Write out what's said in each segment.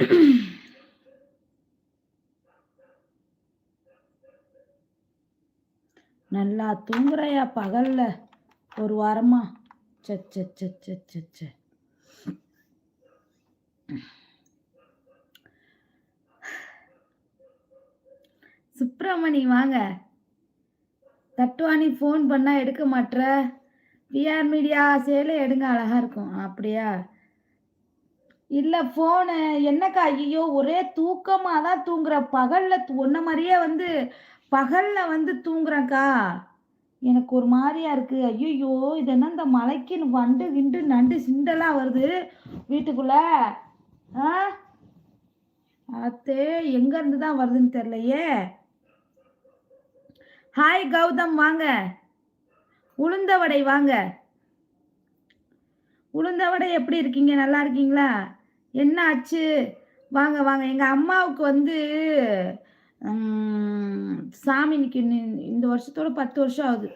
நல்லா தூங்குறையா பகல்ல. ஒரு வாரமா. சச்ச சுப்பிரமணி வாங்க. தட்டுவாணி ஃபோன் பண்ணா எடுக்க மாட்ற? பிஆர் மீடியா சேலை எடுங்க அழகா இருக்கும். அப்படியா? இல்ல ஃபோனு என்னக்கா ஐயோ ஒரே தூக்கமா தான் தூங்குற. பகல்ல ஒன்ன மாதிரியே வந்து பகல்ல வந்து தூங்குறேன்க்கா. எனக்கு ஒரு மாதிரியா இருக்கு. ஐயோ இது என்ன இந்த மலைக்குன்னு வண்டு கிண்டு நண்டு சிண்டெல்லாம் வருது வீட்டுக்குள்ள. ஆ? அத்தே எங்க இருந்து தான் வருதுன்னு தெரியலையே. ஹாய் கௌதம் வாங்க. உளுந்த வடை வாங்க. உளுந்த வடை எப்படி இருக்கீங்க? நல்லா இருக்கீங்களா? என்ன ஆச்சு வாங்க வாங்க. எங்க அம்மாவுக்கு வந்து உம், சாமி இன்னைக்கு இந்த- வருஷத்தோட பத்து வருஷம் ஆகுது.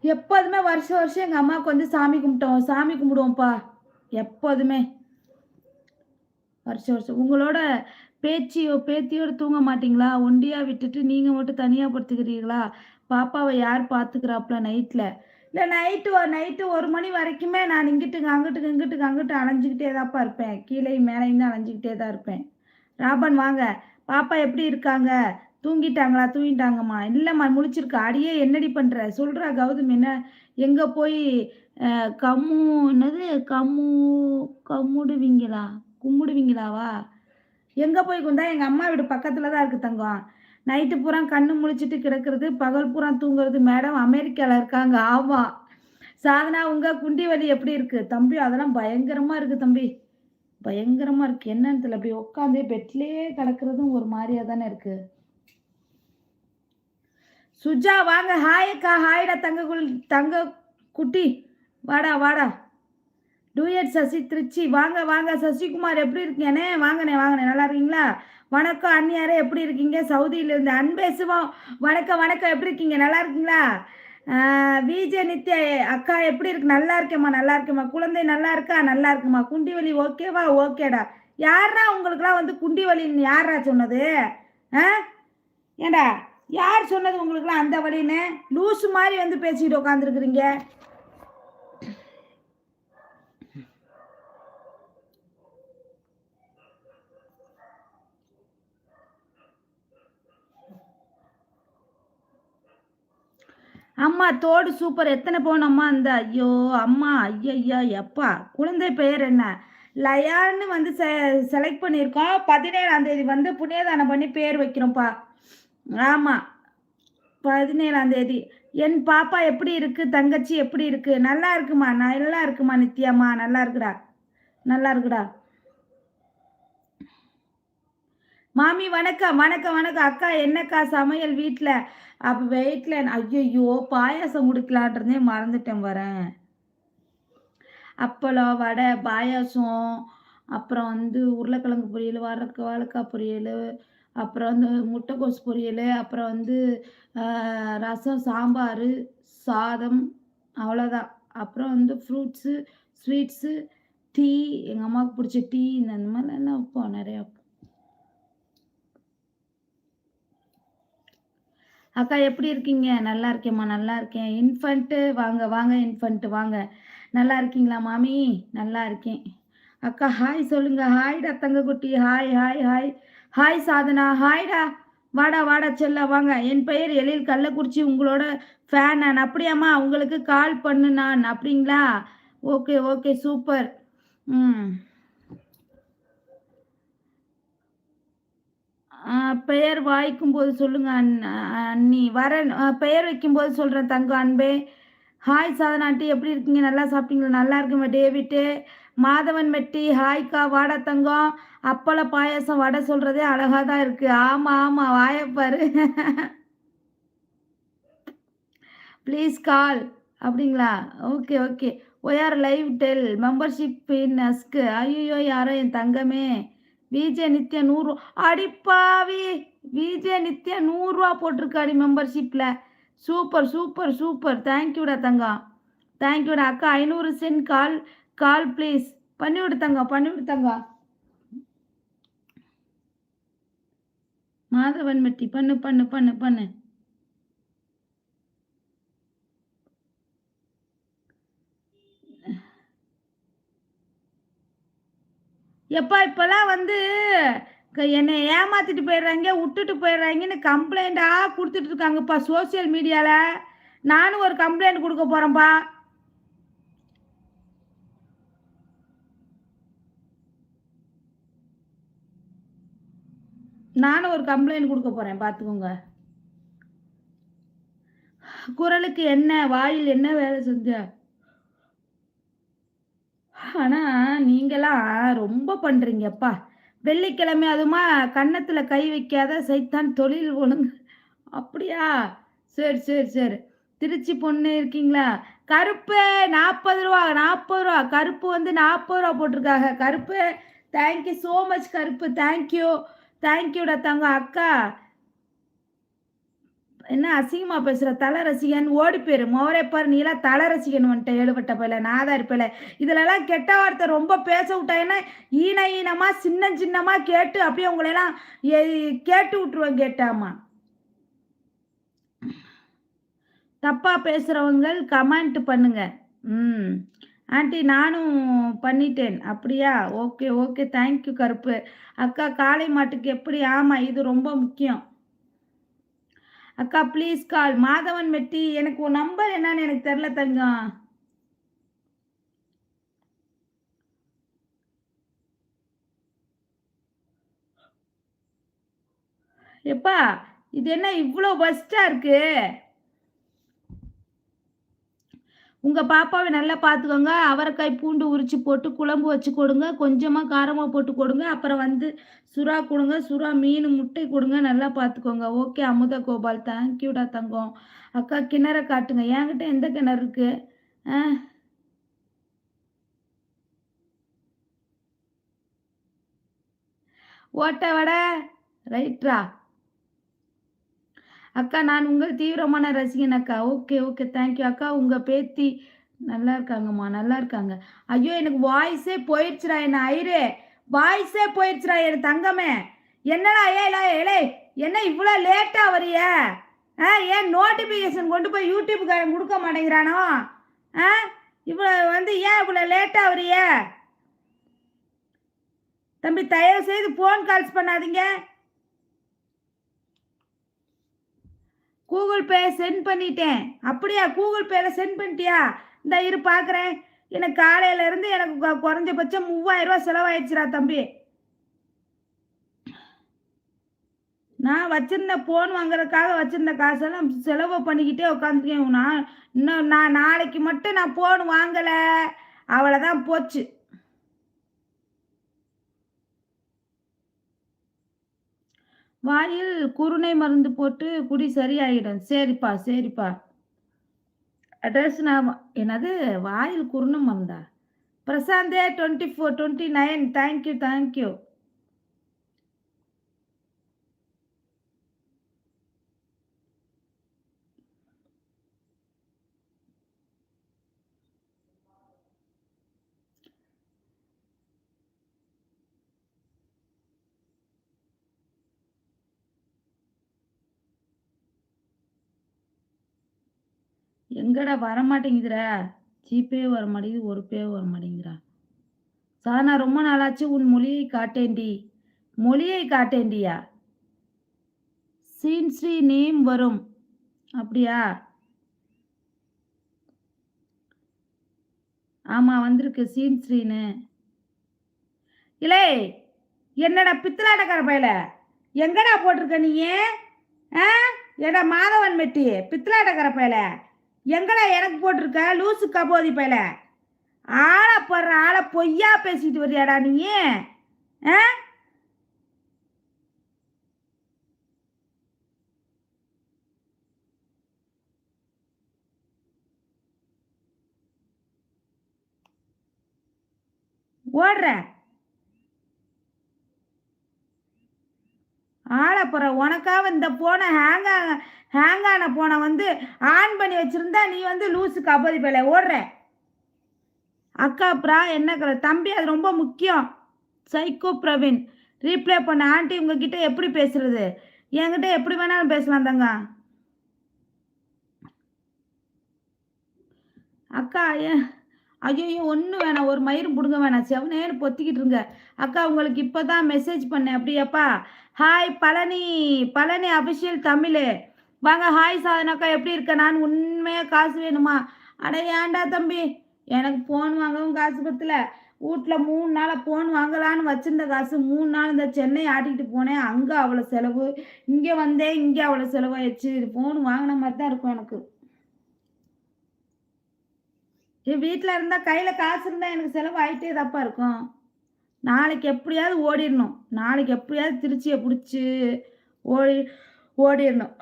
எப்போதுமே வருஷம் வருஷம் எங்க அம்மாவுக்கு வந்து சாமி கும்பிட்டோம். சாமி கும்பிடுவோம்ப்பா. எப்போதுமே. வருஷம் வருஷம். உங்களோட பேச்சியோ பேத்தியோட தூங்க மாட்டீங்களா? ஒண்டியா விட்டுட்டு நீங்க மட்டும் தனியா படுத்துக்கிறீங்களா? பாப்பாவை யார் பாத்துக்கிறாப்ல நைட்ல? இல்ல நைட்டு நைட்டு ஒரு மணி வரைக்குமே நான் இங்கிட்டுக்கு அங்கிட்டுக்கு இங்கிட்டுக்கு அங்கிட்டு அலைஞ்சுக்கிட்டே தான்ப்பா இருப்பேன் கீழே மேலேயும் தான் அலைஞ்சுக்கிட்டே தான் இருப்பேன். ராபன் வாங்க. பாப்பா எப்படி இருக்காங்க? தூங்கிட்டாங்களா? தூங்கிட்டாங்கம்மா. இல்லைம்மா முழிச்சிருக்கா. அடியே என்னடி பண்ற? சொல்றா கௌதம் என்ன? எங்க போய் கம்மு என்னது? கம்மு கம்முடுவீங்களா? கும்பிடுவீங்களாவா எங்க போய் குந்தா? எங்க அம்மா வீடு பக்கத்துல தான் இருக்கு தங்கம். நைட்டு பூரா கண்ணு முழிச்சிட்டு கிடக்கிறது பகல் பூரா தூங்குறது. மேடம் அமெரிக்கால இருக்காங்க. ஆமா. சாதனா உங்க குண்டி வலி எப்படி இருக்கு? தம்பி அதெல்லாம் பயங்கரமா இருக்கு தம்பி. பயங்கரமா இருக்கு. என்னன்னு தெரியல அப்படி உட்காந்தே பெட்லயே கிடக்கிறதும் ஒரு மாதிரியா தானே இருக்கு. சுஜா வாங்க. ஹாய் அக்கா. ஹாய்டா தங்க குள்- தங்க குட்டி. வாடா வாடா. டூயட் சசி திருச்சி. வாங்க வாங்க. சசிகுமார் எப்படி இருக்கீங்கண்ணே? வாங்கண்ணே வாங்கண்ணே. நல்லா இருக்கீங்களா? வணக்கம் அண்ணியாரே எப்படி இருக்கீங்க? சவுதியில இருந்து அன்பேசுவோம் வணக்கம் வணக்கம். எப்படி இருக்கீங்க? நல்லா இருக்கீங்களா? விஜய நித்யா அக்கா எப்படி இருக்கு? நல்லா இருக்கேம்மா நல்லா இருக்கேம்மா. குழந்தை நல்லா இருக்கா? நல்லா இருக்குமா? குண்டி வலி ஓகேவா? ஓகேடா. யாரா உங்களுக்குலாம் வந்து குண்டி வலின்னு யாரா சொன்னது? ஆ? ஏண்டா? யார் சொன்னது உங்களுக்குலாம் அந்த வழின்னு? லூஸ் மாதிரி வந்து பேசிட்டு உட்காந்துருக்குறீங்க அம்மா தோடு சூப்பர் எத்தனை பவுன் அம்மா அந்த? ஐயோ அம்மா ஐயய்யா எப்பா குழந்தை பெயர் என்ன? லயான்னு வந்து செ செலக்ட் பண்ணியிருக்கோம். பதினேழாம் தேதி வந்து புண்ணியதானம் பண்ணி பேர் வைக்கிறோம்ப்பா. ஆமாம் பதினேழாம் தேதி. என் பாப்பா எப்படி இருக்கு? தங்கச்சி எப்படி இருக்கு? நல்லா இருக்குமா? நல்லா இருக்குமா நித்யாம்மா? நல்லா இருக்குடா. நல்லா இருக்குடா. மாமி வணக்கம் வணக்கம் வணக்கம். அக்கா என்னக்கா சமையல் வீட்டில் அப்போ வெயிட்டில் ஐயோ பாயாசம் குடிக்கலான்றதே மறந்துட்டேன் வரேன் அப்பளம் வடை பாயாசம் அப்புறம் வந்து உருளைக்கிழங்கு பொரியல் வாழைக்க வாழைக்காய் பொரியல் அப்புறம் வந்து முட்டைக்கோஸ் பொரியல் அப்புறம் வந்து ரசம் சாம்பார் சாதம் அவ்வளோதான் அப்புறம் வந்து ஃப்ரூட்ஸு ஸ்வீட்ஸு டீ எங்கள் அம்மாவுக்கு பிடிச்ச டீ இந்த இந்த மாதிரிலாம் எல்லாம் வைப்போம் நிறையா. வைப்போம். அக்கா எப்படி இருக்கீங்க? நல்லா இருக்கேம்மா நல்லா இருக்கேன். இன்ஃபண்ட்டு வாங்க வாங்க இன்ஃபண்ட்டு வாங்க. நல்லா இருக்கீங்களா மாமி? நல்லா இருக்கேன். அக்கா ஹாய் சொல்லுங்க. ஹாய்டா Thangakutty. Hi hi hi hi Sadhana. ஹாய்டா வாடா வாடா செல்ல வாங்க. என் பெயர் எழில் கள்ளக்குறிச்சி. உங்களோட ஃபேன் நான். அப்படியாம்மா உங்களுக்கு கால் பண்ணு நான். அப்படிங்களா? ஓகே ஓகே சூப்பர் ம் பெயர் வாய்க்கும் போது சொல்லுங்க அண்ணி. வரேன். பெயர் பெயர் வைக்கும்போது சொல்றேன் தங்க அன்பே. ஹாய் சாதனாட்டி எப்படி இருக்கீங்க? நல்லா சாப்பிட்டீங்களா? நல்லா இருக்குங்க டேவிட்டு மாதவன் மெட்டி. ஹாய்க்கா வாடா தங்கம். அப்பள பாயாசம் வடை சொல்றதே அழகா தான் இருக்கு. ஆமா ஆமா. வாயப்பாரு ப்ளீஸ் கால் அப்படிங்களா? ஓகே ஓகே ஒயார் லைவ் டெல் மெம்பர்ஷிப் இன் அஸ்க்கு ஐயோ யாரோ என் தங்கமே. விஜே நித்யா நூறு அடிப்பாவி! விஜே நித்யா நூறுரூவா போட்டிருக்காடி மெம்பர்ஷிப்பில் சூப்பர் சூப்பர் சூப்பர் தேங்க்யூடா தங்கம் தேங்க்யூடா அக்கா ஐநூறு சென்ட் கால் கால் ப்ளீஸ் பண்ணி விடுத்தாங்க பண்ணி விடுத்தாங்க மாதவன் மெட்டி பண்ணு பண்ணு பண்ணு பண்ணு. எப்பா இப்பெல்லாம் வந்து என்னை ஏமாத்திட்டு போயிடுறாங்க விட்டுட்டு போயிடுறாங்கன்னு கம்ப்ளைண்டாக கொடுத்துட்டு இருக்காங்கப்பா சோஷியல் மீடியாவில் நானும் ஒரு கம்ப்ளைண்ட் கொடுக்க போகிறேன்ப்பா நானும் ஒரு கம்ப்ளைண்ட் கொடுக்க போகிறேன் பார்த்துக்கோங்க குரலுக்கு என்ன வாயில் என்ன வேலை செஞ்ச? ஆனா நீங்களாம் ரொம்ப பண்றீங்கப்பா. வெள்ளிக்கிழமை அதுமா கன்னத்துல கை வைக்காத சைத்தான் தொழில் ஒழுங்கு. அப்படியா? சரி சரி சரி. திருச்சி பொண்ணு இருக்கீங்களா? கருப்பு நாற்பது ரூபா நாற்பது ரூபா. கருப்பு வந்து நாற்பது ரூபா போட்டிருக்காங்க. கருப்பு தேங்க்யூ ஸோ மச் கருப்பு. தேங்க்யூ தேங்க்யூடா தங்க அக்கா. என்ன அசிங்கமா பேசுற? தலை ரசிகன் ஓடி போயிரு. மோரேப்பார் பாரு நீலாம் தலை ரசிகன் வந்துட்ட ஏழுபட்ட போயில நாதா இருப்பையில இதுலலாம் கெட்ட வார்த்தை ரொம்ப பேச விட்டாங்கன்னா ஈன ஈனமா சின்ன சின்னமா கேட்டு அப்படியே உங்களையெல்லாம் எ- கேட்டு விட்டுருவேன் கேட்டாமா. தப்பா பேசுறவங்க கமெண்ட் பண்ணுங்க. ம். ஆண்டி நானும் பண்ணிட்டேன். அப்படியா? Okay okay. தேங்க்யூ கருப்பு. அக்கா காளை மாட்டுக்கு எப்படி? ஆமா இது ரொம்ப முக்கியம். அக்கா ப்ளீஸ் கால் மாதவன் மெட்டி எனக்கு உன் நம்பர் என்னன்னு எனக்கு தெரில தங்கம். எப்பா இது என்ன இவ்வளோ பஸ்டா இருக்குது உங்க பாப்பாவை நல்லா பார்த்துக்கோங்க அவரைக்காய் பூண்டு உரிச்சு போட்டு குழம்பு வச்சு கொடுங்க. கொஞ்சமா காரமா போட்டு கொடுங்க. அப்புறம் வந்து சுறா கொடுங்க. சுறா மீன் முட்டை கொடுங்க. நல்லா பார்த்துக்கோங்க ஓகே அமுத கோபால். தேங்க்யூடா தங்கம். அக்கா கிணற காட்டுங்க. என்கிட்ட எந்த கிணறு இருக்கு? ஆ? ஓட்ட வடை. ரைட்ரா அக்கா நான் உங்கள் தீவிரமான ரசிகன் அக்கா. Okay okay. தேங்க்யூ அக்கா உங்கள் பேத்தி நல்லா இருக்காங்கம்மா நல்லா இருக்காங்க. ஐயோ எனக்கு வாய்ஸே போயிடுச்சுடா என்ன ஐரே வாய்ஸே போயிடுச்சுடா என் தங்கமே. என்னடா ஏலா ஏலே என்ன இவ்வளோ லேட்டாக வரிய? ஆ ஏன் நோட்டிஃபிகேஷன் கொண்டு போய் யூடியூப்புக்கு கொடுக்க மாட்டேங்கிறானோ? ஆ இவ்வளோ வந்து ஏன் இவ்வளோ லேட்டாக வரிய? தம்பி தயவு செய்து ஃபோன் கால்ஸ் பண்ணாதீங்க. கூகுள் பே சென்ட் பண்ணிட்டேன். அப்படியா? கூகுள் பேல சென்ட் பண்ணிட்டியா? இந்த இரு பார்க்குறேன் எனக்கு காலையில இருந்து எனக்கு குறைஞ்சபட்சம் மூவாயிரம் ரூபாய் செலவாயிடுச்சுரா தம்பி. நான் வச்சிருந்த ஃபோன் வாங்குறதுக்காக வச்சிருந்த காசெல்லாம் செலவு பண்ணிக்கிட்டே உட்காந்துருக்கேன் நான் இன்னும் நான் நாளைக்கு மட்டும் நான் ஃபோன் வாங்கலை. அவ்வளோதான் போச்சு. வாயில் குருணை மருந்து போட்டு குடி சரியாயிடும். சரிப்பா சரிப்பா. அட்ரஸ் நான் என்னது? வாயில் குருணை மருந்தா? பிரசாந்தே twenty four twenty nine thank you thank you எங்கடா வர மாட்டேங்குதுடா ஜிபே வர மாட்டேங்குது ஒரு பே வர மாட்டேங்குதுடா சானா ரொம்ப நாளாச்சு உன் மொழியை காட்டேண்டி மொழியை காட்டேண்டியா சீன் ஸ்ரீ நேம் வரும். அப்படியா? ஆமா வந்திருக்கு சீன் ஸ்ரீன்னு. இலே என்னடா பித்தலாட்டக்கார பயல? எங்கடா போட்டிருக்க நீ ஆ? ஏடா மாதவன் மெட்டி பித்தலாட்டக்கார பயல? எங்கடா எனக்கு போட்டிருக்க? லூசு கபோதி பயல. ஆளை போடுற ஆளை பொய்யா பேசிட்டு வரியாடா நீ? ஆ? ஓடுற. ஆளை உனக்காக இந்த போனை ஹேங் ஆக ஹேங் ஆன போனை வந்து ஆன் பண்ணி வச்சுருந்தா நீ வந்து லூஸுக்கு அப்போதி பேல ஓடுற. அக்கா ப்ரா என்ன தம்பி அது ரொம்ப முக்கியம். சைக்கோ பிரவீன். ரீப்ளே பண்ண. ஆண்டி உங்ககிட்ட எப்படி பேசுறது? என்கிட்ட எப்படி வேணாலும் பேசலாம் தங்க. அக்கா ஏன் ஐயோ ஒன்றும் வேணாம் ஒரு மயிரும் பிடுங்க வேணாம். செவனேன்னு பொத்திக்கிட்டு இருங்க. அக்கா உங்களுக்கு இப்போ தான் மெசேஜ் பண்ணேன். அப்படியாப்பா? ஹாய் பழனி. பழனி அபிஷியல் தமிழ். வாங்க ஹாய் சாதனாக்கா எப்படி இருக்க? நான் உண்மையாக காசு வேணுமா? அட ஏன்டா தம்பி? எனக்கு ஃபோன் வாங்கவும் காசு பத்தல. வீட்டில் மூணு நாளாக ஃபோன் வாங்கலான்னு வச்சிருந்த காசு மூணு நாள் இந்த சென்னை ஆட்டிக்கிட்டு போனேன். அங்கே அவ்வளோ செலவு இங்கே வந்தேன் இங்கே அவ்வளோ செலவாயிடுச்சு. ஃபோன் வாங்கின மாதிரி தான் இருக்கும் எனக்கு. வீட்டில் இருந்தால் கையில் காசு இருந்தால் எனக்கு செலவு ஆகிட்டே தப்பாக இருக்கும். நாளைக்கு எப்படியாவது ஓடிடணும். நாளைக்கு எப்படியாவது திருச்சியை பிடிச்சி ஓடி ஓடிடணும்.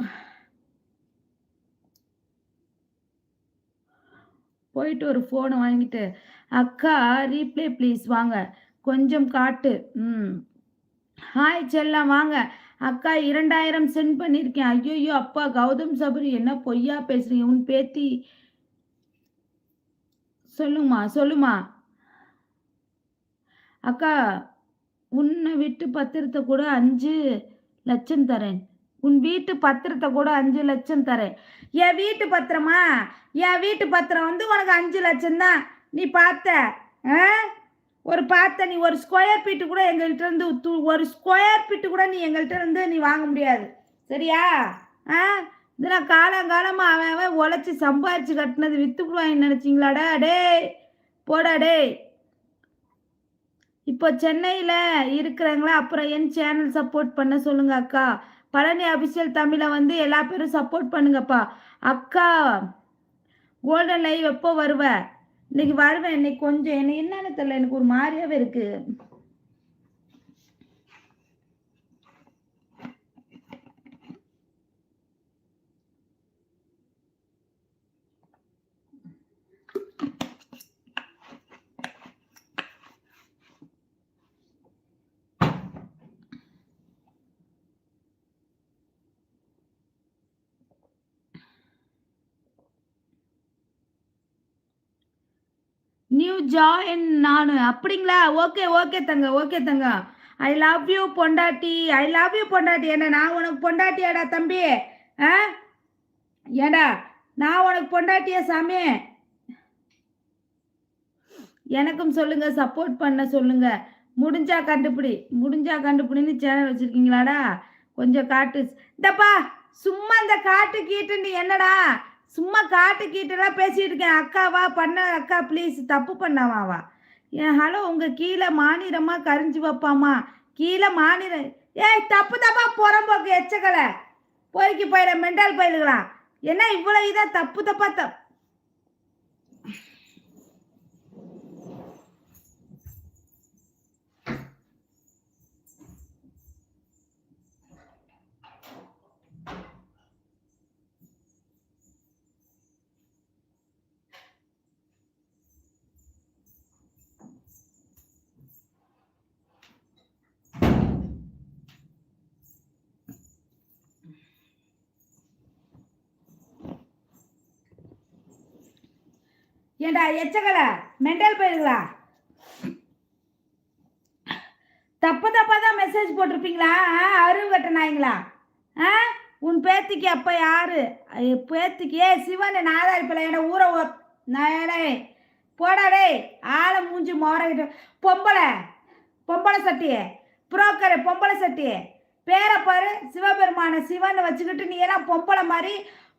போயிட்டு ஒரு ஃபோனை வாங்கிட்டு அக்கா ரீப்ளே ப்ளீஸ் வாங்க. கொஞ்சம் காட்டு. ம். ஹாய் செல்லம் வாங்க. அக்கா இரண்டாயிரம் சென்ட் பண்ணியிருக்கேன் ஐயோ அப்பா கௌதம் சபரி என்ன பொய்யா பேசுறீங்க? உன் பேத்தி சொல்லுமா சொல்லுமா. அக்கா உன்னை விட்டு பத்திரத்தை கூட அஞ்சு லட்சம் தரேன். உன் வீட்டு பத்திரத்தை கூட அஞ்சு லட்சம் தரேன். என் வீட்டு பத்திரமா? என் வீட்டு பத்திரம் வந்து உனக்கு அஞ்சு லட்சம் தான். நீ பார்த்த ஆ? ஒரு பார்த்த நீ ஒரு ஸ்கொயர் ஃபீட்டு கூட எங்கள்கிட்ட இருந்து ஒரு ஸ்கொயர் ஃபீட்டு கூட நீ எங்கள்கிட்ட இருந்து நீ வாங்க முடியாது. சரியா? ஆ? இதெல்லாம் காலங்காலமாக அவன் அவன் உழைச்சி சம்பாரிச்சு கட்டினது வித்துக்குடுவாங்க நினச்சிங்களாடா? டேய் போடா டே இப்போ சென்னையில் இருக்கிறாங்களா அப்புறம் என் சேனல் சப்போர்ட் பண்ண சொல்லுங்க அக்கா. பழனி அபிஷியல் தமிழை வந்து எல்லா பேரும் சப்போர்ட் பண்ணுங்கப்பா. அக்கா கோல்டன் லைவ் எப்போ வருவ? இன்னைக்கு வருவேன் இன்னைக்கு கொஞ்சம் எனக்கு என்னென்னு தெரியல எனக்கு ஒரு மாதிரியாவே இருக்குது நியூ ஜாயின் நான் அப்படிங்களா? ஓகே ஓகே தங்க ஓகே தங்க. ஐ லவ் யூ பொண்டாட்டி. ஐ லவ் யூ பொண்டாட்டி. என்ன நான் உனக்கு பொண்டாட்டியாடா தம்பி? ஆ? ஏடா நான் உனக்கு பொண்டாட்டியா சாமி? எனக்கும் சொல்லுங்க சப்போர்ட் பண்ண சொல்லுங்க. முடிஞ்சா கண்டுபிடி. முடிஞ்சா கண்டுபிடின்னு சேனல் வச்சிருக்கீங்களாடா? கொஞ்சம் காட்டு. இந்தப்பா சும்மா இந்த காட்டு கீட்டுன்னு என்னடா? சும்மா காட்டு கீட்டெல்லாம் பேசிட்டு இருக்கேன். அக்காவா பண்ண அக்கா ப்ளீஸ் தப்பு பண்ணாவாவா ஏன் ஹலோ உங்க கீழே மாநிலமா கரிஞ்சு வைப்பாமா? கீழே மாநில ஏய் தப்பு தப்பா புறம்போக்கு எச்சக்கலை. போய்க்கு போயிட மெண்டல் போயிடுங்களா என்ன இவ்வளோ இதாக தப்பு தப்பா தப் ஏண்டா எச்சக்கலை மெண்டல் போயிருங்களா? தப்பு தப்பாக தான் மெசேஜ் போட்டிருப்பீங்களா? ஆ அருவு கட்ட நாய்ங்களா? ஆ உன் பேத்திக்கு அப்போ யாரு? ஐய, பேத்திக்கு ஏ சிவன் தான் பிள்ளை என்ன ஊரை ஓ நாயனே போடா ஆளை மூஞ்சி மோரகிட்ட பொம்பளை பொம்பளை சட்டியே புரோக்கரு பொம்பளை சட்டியே பேரை பாரு சிவபெருமான சிவன் வச்சுக்கிட்டு நீ எல்லாம் பொம்பளை மாதிரி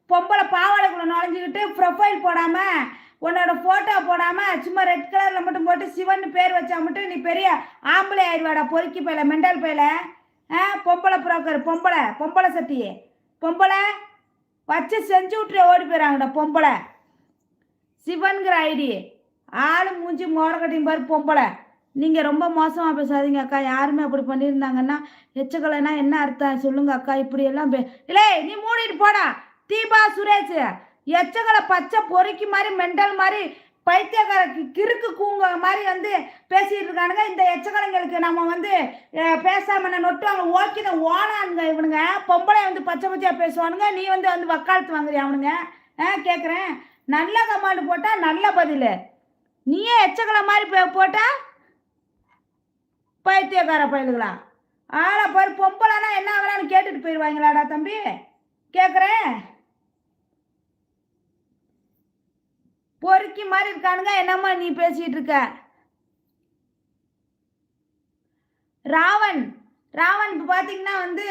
பொம்பளை பாவாடைக்குள்ள நுழைஞ்சிக்கிட்டு ப்ரொஃபைல் போடாமல் உன்னோட ஃபோட்டோ போடாமல் சும்மா ரெட் கலரில் மட்டும் போட்டு சிவன் பேர் வச்சா மட்டும் நீ பெரிய ஆம்பளை ஆயிடுவாடா பொறுக்கி பையில மெண்டல் பையில. ஆ பொம்பளை புரோக்கர் பொம்பளை பொம்பளை சத்தியே பொம்பளை வச்சு செஞ்சு விட்டுரு ஓடி போயிடறாங்கடா பொம்பளை. சிவன்கிற ஐடி. ஆளு மூஞ்சி மோடக்கட்டியும் பாரு பொம்பளை. நீங்கள் ரொம்ப மோசமாக பேசாதீங்க அக்கா. யாருமே அப்படி பண்ணியிருந்தாங்கன்னா எச்சக்கலைன்னா என்ன அர்த்தம்? சொல்லுங்க அக்கா. இப்படி எல்லாம் பே இல்லை நீ மூடிட்டு போடா. தீபா சுரேஷ் எச்சங்களை பச்சை பொறுக்கி மாதிரி மெண்டல் மாதிரி பைத்தியக்கார கிறுக்கு கூங்க மாதிரி வந்து பேசிட்டு இருக்கானுங்க. இந்த எச்சக்கலைங்களுக்கு நம்ம வந்து பேசாம நான் நொட்டுவாங்க ஓக்கின ஓனானுங்க இவனுங்க. பொம்பளை வந்து பச்சை பச்சையா பேசுவானுங்க. நீ வந்து வந்து வக்காலத்து வாங்குறியா அவனுங்க? ஆ கேட்குறேன் நல்ல கமாண்டு போட்டால் நல்ல பதில். நீயே எச்சக்கலை மாதிரி போ- போட்டா பைத்தியக்கார பயலுகளா? ஆளை பாரு பொம்பளைனா என்ன ஆகலான்னு கேட்டுட்டு போயிடுவாங்களாடா தம்பி? கேட்குறேன் பொறுக்கி மாதிரி இருக்கானுங்க. என்னம்மா நீ பேசிட்டு இருக்க? ராவன் ராவன் இப்போ பார்த்தீங்கன்னா வந்து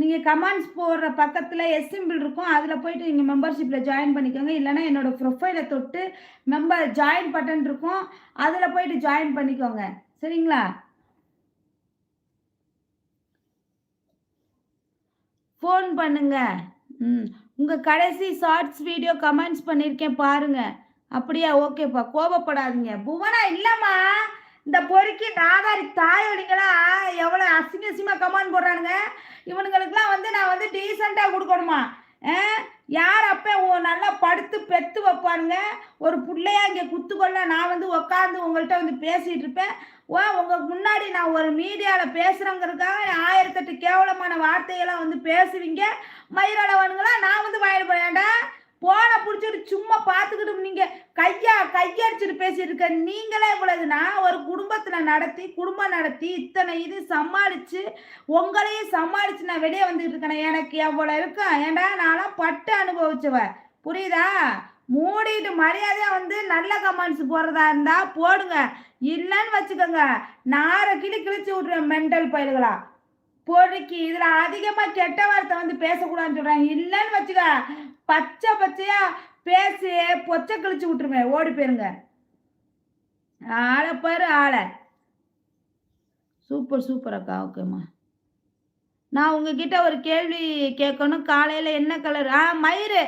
நீங்கள் கமெண்ட்ஸ் போடுற பக்கத்தில் எஸ் சிம்பிள் இருக்கும். அதில் போயிட்டு நீங்கள் மெம்பர்ஷிப்பில் ஜாயின் பண்ணிக்கோங்க. இல்லைன்னா என்னோடய ப்ரொஃபைலை தொட்டு மெம்பர் ஜாயின் பட்டன் இருக்கும். அதில் போயிட்டு ஜாயின் பண்ணிக்கோங்க. சரிங்களா? ஃபோன் பண்ணுங்கள் ம். உங்கள் கடைசி ஷார்ட்ஸ் வீடியோ கமெண்ட்ஸ் பண்ணியிருக்கேன் பாருங்க. அப்படியா ஓகேப்பா. கோபப்படாதீங்க. புவனா இல்லைம்மா. இந்த பொறுக்கி நாதாரி தாயோடிங்களா எவ்வளோ அசிங்க அசிங்கமாக கமெண்ட் போடுறானுங்க. இவனுங்களுக்குலாம் வந்து நான் வந்து டீசெண்டாக கொடுக்கணுமா? ஆ? யார் அப்போ நல்லா படுத்து பெத்து வைப்பானுங்க? ஒரு பிள்ளையா இங்கே குத்துக்கொள்ள நான் வந்து உட்காந்து உங்கள்கிட்ட வந்து பேசிகிட்டு இருப்பேன். ஓ உங்கள் முன்னாடி நான் ஒரு மீடியாவில் பேசுகிறேங்கிறதுக்காக ஆயிரத்தெட்டு கேவலமான வார்த்தையெல்லாம் வந்து பேசுவீங்க? மயிரளவனுங்களா நான் வந்து வாயில் போயேன்டா போனை பிடிச்சிட்டு சும்மா பார்த்துக்கிட்டு நீங்கள் கையா கையடிச்சிட்டு பேசிட்டு இருக்க நீங்களே இவ்வளவு. நான் ஒரு குடும்பத்தில் நடத்தி குடும்பம் நடத்தி இத்தனை இது சமாளித்து உங்களையும் சமாளித்து நான் வெளியே வந்துகிட்டு இருக்கேன் எனக்கு எவ்வளவு இருக்கும் ஏண்டா நான்லாம் பட்டு அனுபவிச்சவ. புரியுதா? மூடிட்டு மரியாதையாக வந்து நல்ல கமெண்ட்ஸ் போடுறதா இருந்தால் போடுங்க. இல்லைன்னு வச்சுக்கோங்க. நாரை கிளி கிழிச்சு விட்ருவேன் மென்டல் பயல்களா. பொறுக்கி இதில் அதிகமாக கெட்ட வார்த்தை வந்து பேசக்கூடாதுன்னு சொல்கிறாங்க இல்லைன்னு வச்சுக்க. பச்சை பச்சையா பேசி பொச்சை கழிச்சு விட்டுருவேன். ஓடி போயிருங்க. ஆளை பாரு ஆளை. சூப்பர் சூப்பர் அக்கா ஓகேம்மா. நான் உங்ககிட்ட ஒரு கேள்வி கேட்கணும். காலையில் என்ன கலர் ஆ மயிறு.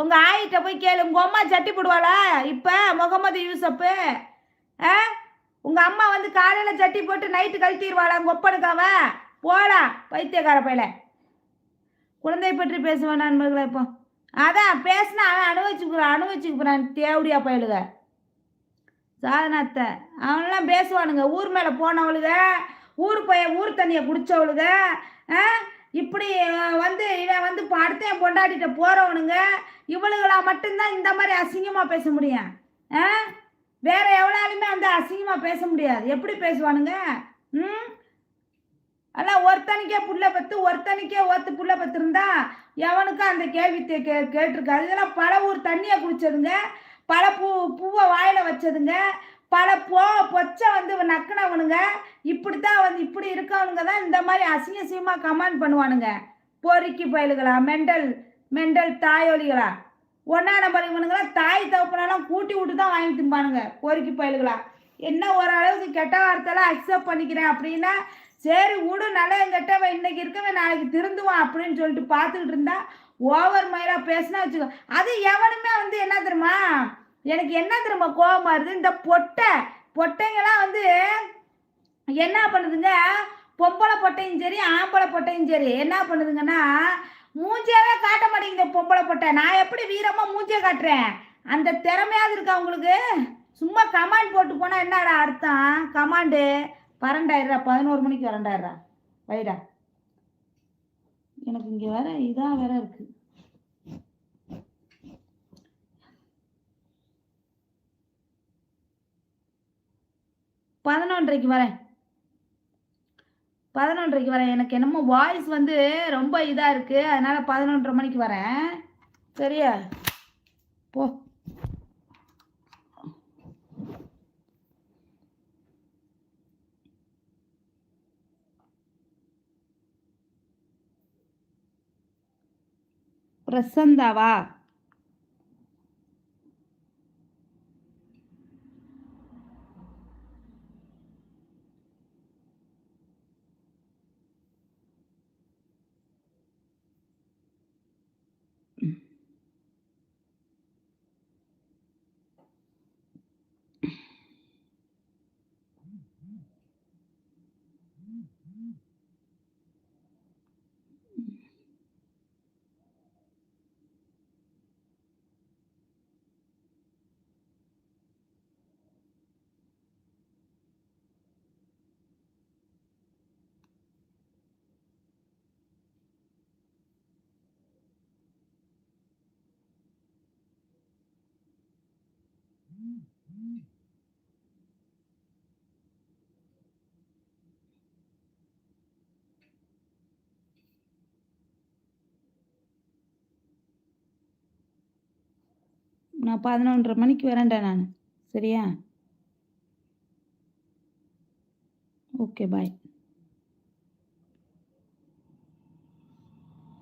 உங்கள் ஆயிட்ட போய் கேளு. உங்கள் அம்மா சட்டி போடுவாளா? இப்போ முகமது யூசப்பு ஆ உங்கள் அம்மா வந்து காலையில் சட்டி போட்டு நைட்டு கழட்டிடுவாளா உங்கள் ஒப்பனுக்காவ போடா பைத்தியக்கார பையில. குழந்தை பற்றி பேசுவேன் நண்பர்களே இப்போ. அதான் பேசினா அவன் அனுபவிச்சுக்கிறான் அனுபவிச்சுக்கிறான் தேவடியா பயலுக சாதனத்தை அவனெல்லாம் பேசுவானுங்க. ஊர் மேலே போனவளுக ஊர் போய் ஊர் தண்ணியை குடித்தவளுக ஆ? இப்படி வந்து இவன் வந்து இப்போ அடுத்த என் போகிறவனுங்க இவளுகளா மட்டும்தான் இந்த மாதிரி அசிங்கமாக பேச முடியும். ஆ? வேற எவ்வளோலுமே வந்து அசிங்கமாக பேச முடியாது. எப்படி பேசுவானுங்க? ம்? அதான் ஒருத்தனுக்கே புள்ள பத்து ஒருத்தனுக்கே ஒத்து புள்ள பத்து இருந்தா எவனுக்கும் அந்த கேள்வி கே கேட்டிருக்காது. இதெல்லாம் பல ஊர் தண்ணியை குடிச்சதுங்க பல பூ பூவை வாயில வச்சதுங்க பல போ பொச்சை வந்து நக்குனவனுங்க இப்படித்தான் வந்து இப்படி இருக்கவனுங்க தான் இந்த மாதிரி அசிங்க அசிங்கமாக கமெண்ட் பண்ணுவானுங்க. பொறுக்கி பயலுகளா மெண்டல் மெண்டல் தாயொலிகளா. ஒன்றா நம்பர் இவனுங்களாம் தாய் தகப்பனெல்லாம் கூட்டி விட்டு தான் வாங்கி திம்பானுங்க பொறுக்கி பயலுகளா. என்ன ஓரளவுக்கு கெட்ட வார்த்தைலாம் அக்செப்ட் பண்ணிக்கிறேன் அப்படின்னா சரி விடு நல்லவன் கெட்டவன் இன்னைக்கு இருக்கவன் நாளைக்கு திருந்துவான் அப்படின்னு சொல்லிட்டு பார்த்துக்கிட்டு இருந்தா ஓவர் மயிரா பேசினா வச்சுக்கோ அது எவனுமே வந்து என்ன தெரியுமா? எனக்கு என்ன தெரியுமா கோபம் வருது? இந்த பொட்டை பொட்டைங்கெல்லாம் வந்து என்ன பண்ணுதுங்க? பொம்பளை பொட்டையும் சரி ஆம்பளை பொட்டையும் சரி என்ன பண்ணுதுங்கன்னா மூஞ்சியாவே காட்ட மாட்டேங்குது பொம்பளை பொட்டை. நான் எப்படி வீரமாக மூஞ்சியை காட்டுறேன்? அந்த திறமையாவது இருக்கா உங்களுக்கு? சும்மா கமாண்ட் போட்டு போனால் என்னடா அர்த்தம்? கமாண்டு வரண்டாயிரா பதினோரு மணிக்கு வரண்டாயிரா வைடா. எனக்கு இங்கே வேற இதாக வேற இருக்கு. பதினொன்றைக்கு வரேன். பதினொன்றைக்கு வரேன். எனக்கு என்னமோ வாய்ஸ் வந்து ரொம்ப இதாக இருக்குது அதனால் பதினொன்றரை மணிக்கு வரேன். சரியா? போ. प्रसन्नवा நான் 11:30 மணிக்கு வரேன்டா நான் சரியா? ஓகே. பாய்.